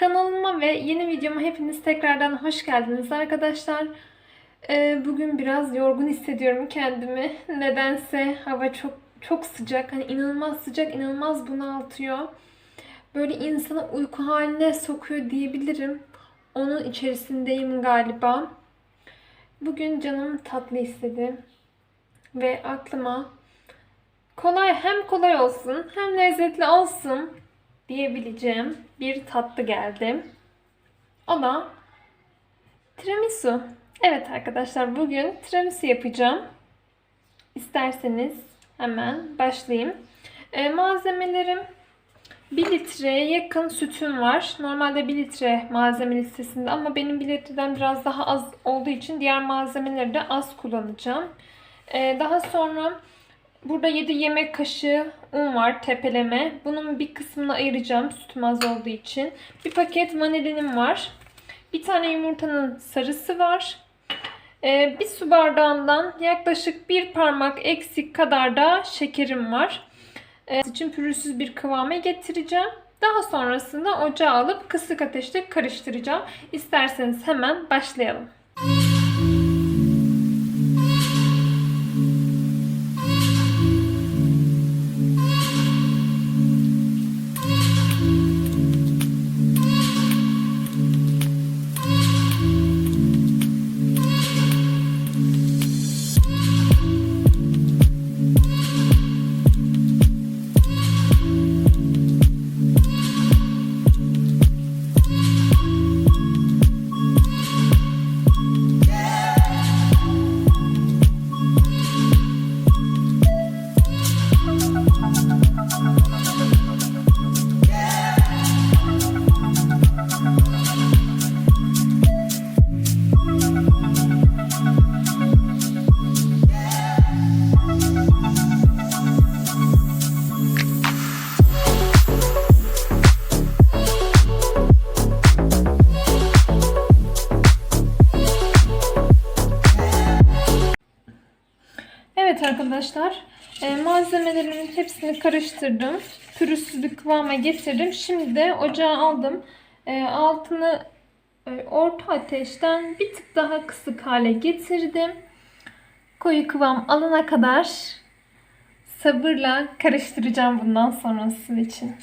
Kanalıma ve yeni videoma hepiniz tekrardan hoş geldiniz arkadaşlar. Ee, bugün biraz yorgun hissediyorum kendimi. Nedense hava çok çok sıcak. Hani inanılmaz sıcak, inanılmaz bunaltıyor. Böyle insanı uyku haline sokuyor diyebilirim. Onun içerisindeyim galiba. Bugün canım tatlı istedi. Ve aklıma kolay hem kolay olsun hem lezzetli olsun diyebileceğim bir tatlı geldi. O da tiramisu. Evet arkadaşlar bugün tiramisu yapacağım. İsterseniz hemen başlayayım. Ee, malzemelerim 1 litreye yakın sütüm var. Normalde 1 litre malzeme listesinde ama benim 1 litreden biraz daha az olduğu için diğer malzemeleri de az kullanacağım. Ee, daha sonra burada 7 yemek kaşığı un var tepeleme. Bunun bir kısmını ayıracağım sütüm az olduğu için. Bir paket vanilinim var. Bir tane yumurtanın sarısı var. Ee, bir su bardağından yaklaşık bir parmak eksik kadar da şekerim var. Ee, için pürüzsüz bir kıvama getireceğim. Daha sonrasında ocağa alıp kısık ateşte karıştıracağım. İsterseniz hemen başlayalım. Arkadaşlar e, malzemelerimin hepsini karıştırdım. Pürüzsüz bir kıvama getirdim. Şimdi de ocağa aldım. E, altını e, orta ateşten bir tık daha kısık hale getirdim. Koyu kıvam alana kadar sabırla karıştıracağım bundan sonrası için.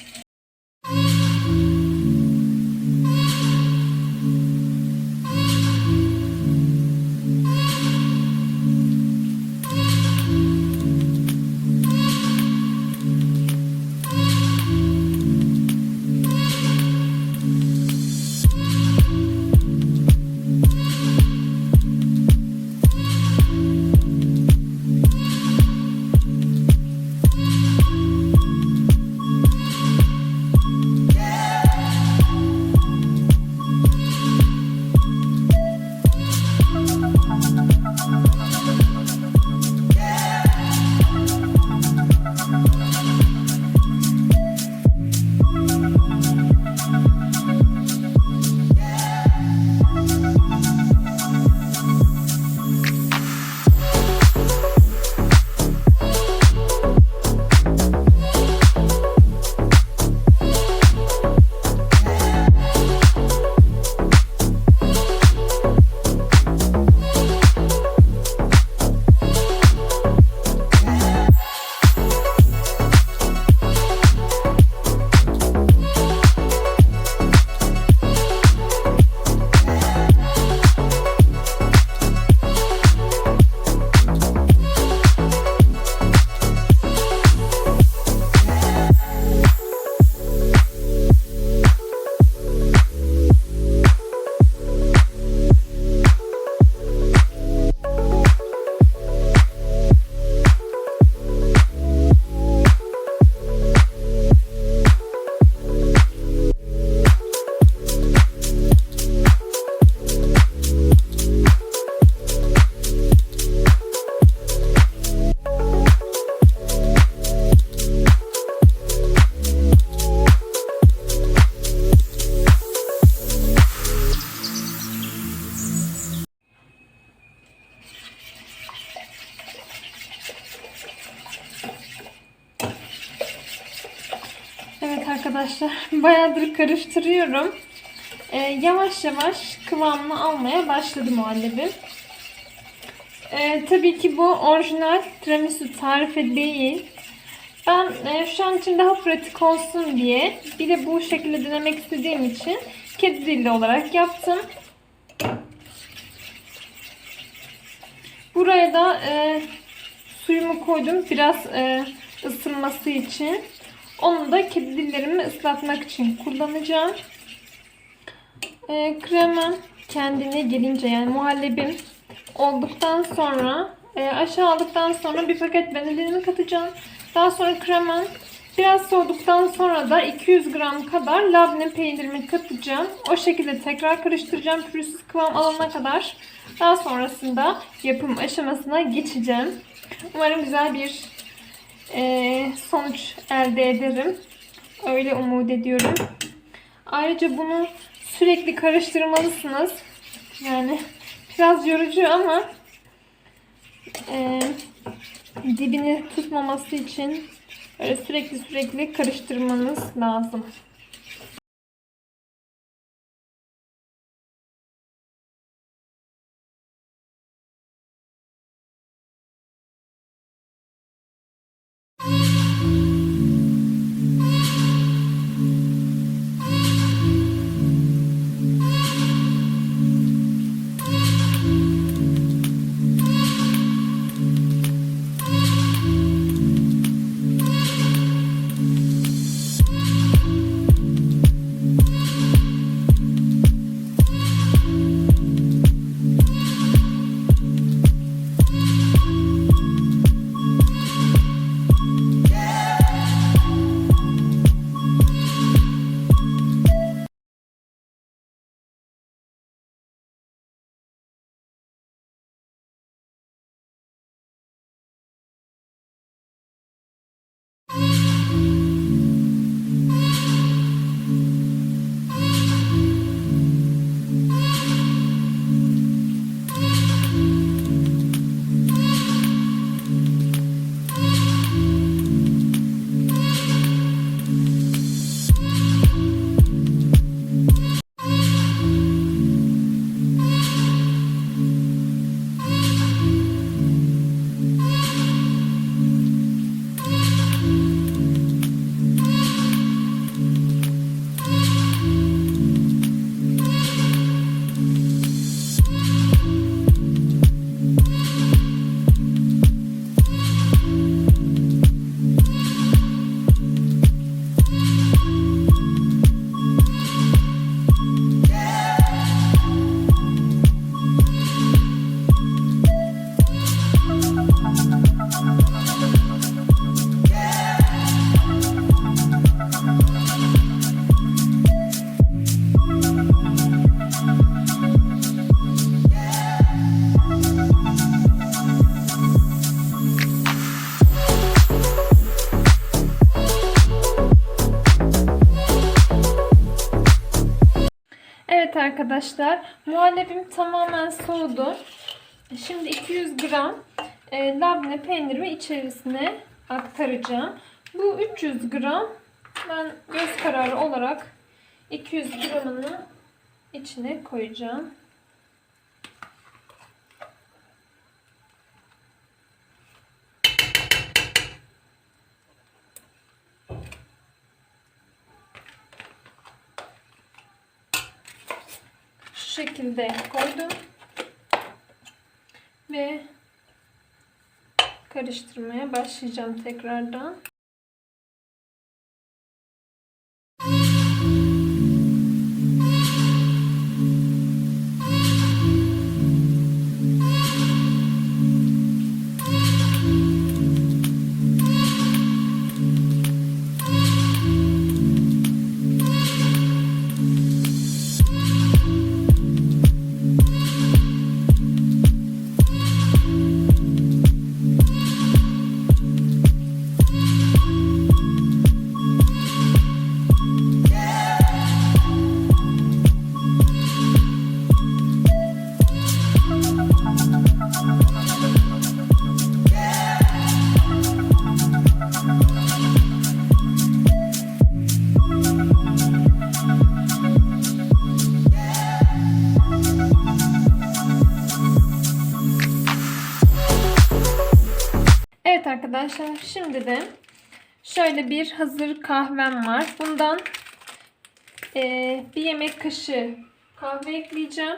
Bayağıdır karıştırıyorum. e, yavaş yavaş kıvamını almaya başladı muhallebim. E, tabii ki bu orijinal tiramisu tarifi değil. Ben e, şu an için daha pratik olsun diye bir de bu şekilde denemek istediğim için kedi dilli olarak yaptım. Buraya da e, suyumu koydum biraz e, ısınması için. Onu da kedi dillerimi ıslatmak için kullanacağım. E, kremem kendine gelince yani muhallebim olduktan sonra e, aşağı aldıktan sonra bir paket vanilini katacağım. Daha sonra kremem biraz soğuduktan sonra da 200 gram kadar labne peynirimi katacağım. O şekilde tekrar karıştıracağım pürüzsüz kıvam alana kadar. Daha sonrasında yapım aşamasına geçeceğim. Umarım güzel bir e, sonuç elde ederim. Öyle umut ediyorum. Ayrıca bunu sürekli karıştırmalısınız. Yani biraz yorucu ama e, dibini tutmaması için böyle sürekli sürekli karıştırmanız lazım. Arkadaşlar muhallebim tamamen soğudu. Şimdi 200 gram e, labne peynirimi içerisine aktaracağım. Bu 300 gram ben göz kararı olarak 200 gramını içine koyacağım. Şekilde koydum. Ve karıştırmaya başlayacağım tekrardan. Şimdi de şöyle bir hazır kahvem var. Bundan eee, bir yemek kaşığı kahve ekleyeceğim.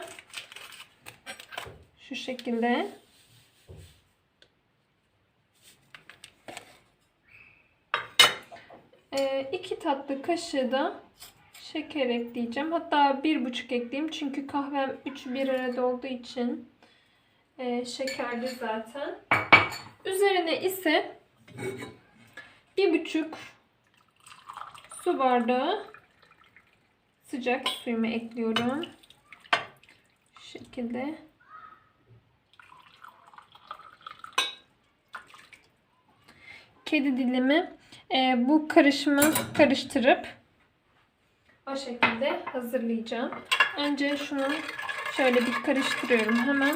Şu şekilde. Eee, iki tatlı kaşığı da şeker ekleyeceğim. Hatta bir buçuk ekleyeyim. Çünkü kahvem üçü bir arada olduğu için eee, şekerli zaten. Üzerine ise bir buçuk su bardağı sıcak suyumu ekliyorum. Şu şekilde. Kedi dilimi e, bu karışımı karıştırıp o şekilde hazırlayacağım. Önce şunu şöyle bir karıştırıyorum hemen.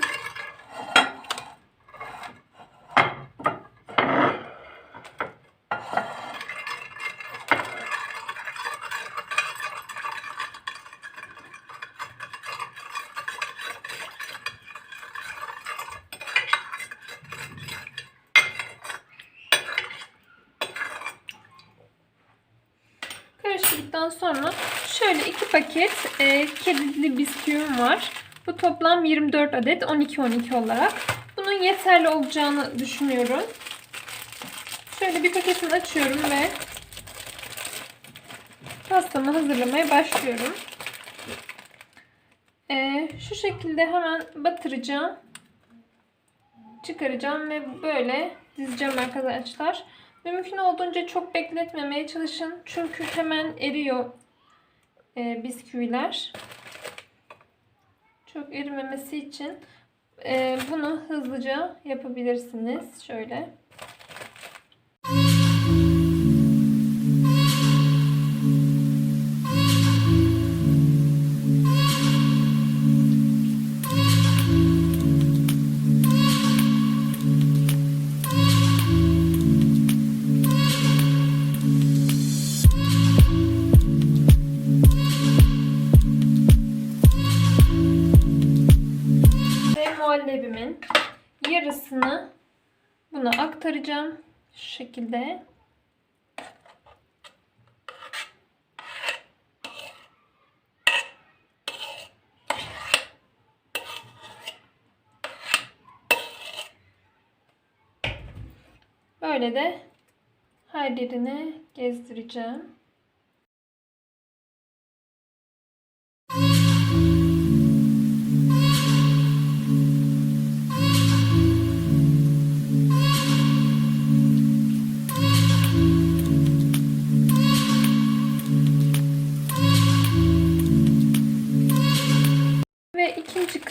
Karıştırdıktan sonra şöyle iki paket e, kedili bisküvim var. Bu toplam 24 adet 12-12 olarak. Bunun yeterli olacağını düşünüyorum. Şöyle bir paketini açıyorum ve pastamı hazırlamaya başlıyorum. E, şu şekilde hemen batıracağım. Çıkaracağım ve böyle dizeceğim arkadaşlar. Mümkün olduğunca çok bekletmemeye çalışın. Çünkü hemen eriyor e, bisküviler. Çok erimemesi için e, bunu hızlıca yapabilirsiniz. Şöyle. Aktaracağım. Şu şekilde. Böyle de her yerine gezdireceğim.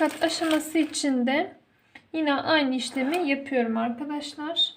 Kat aşaması için de yine aynı işlemi yapıyorum arkadaşlar.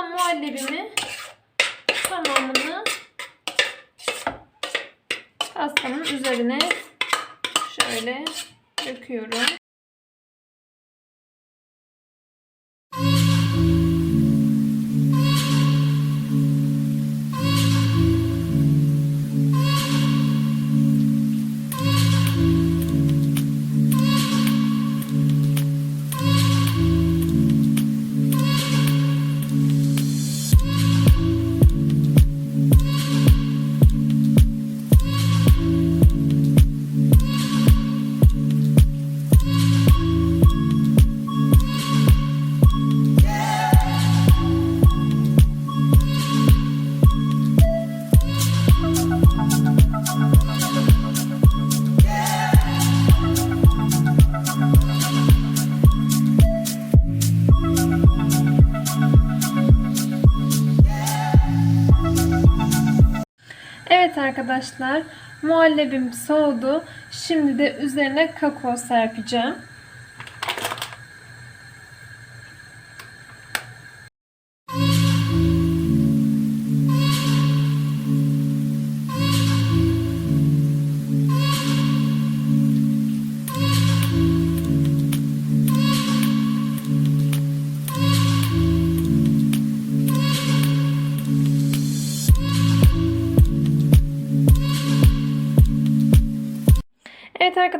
Kalan muhallebimi tamamını pastamın üzerine şöyle döküyorum. Arkadaşlar muhallebim soğudu. Şimdi de üzerine kakao serpeceğim.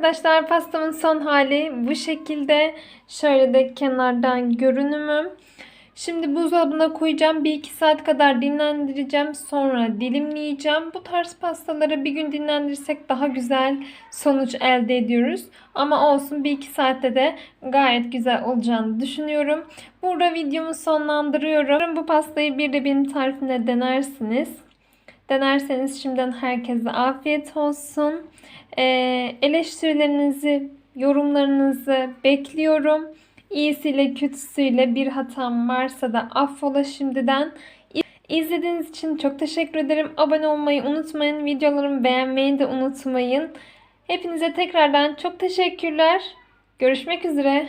Arkadaşlar pastamın son hali bu şekilde. Şöyle de kenardan görünümü. Şimdi buzdolabına koyacağım. 1-2 saat kadar dinlendireceğim. Sonra dilimleyeceğim. Bu tarz pastaları bir gün dinlendirirsek daha güzel sonuç elde ediyoruz. Ama olsun 1-2 saatte de gayet güzel olacağını düşünüyorum. Burada videomu sonlandırıyorum. Bu pastayı bir de benim tarifimle denersiniz. Denerseniz şimdiden herkese afiyet olsun. Ee, eleştirilerinizi, yorumlarınızı bekliyorum. İyisiyle kötüsüyle bir hatam varsa da affola şimdiden. İzlediğiniz için çok teşekkür ederim. Abone olmayı unutmayın. Videolarımı beğenmeyi de unutmayın. Hepinize tekrardan çok teşekkürler. Görüşmek üzere.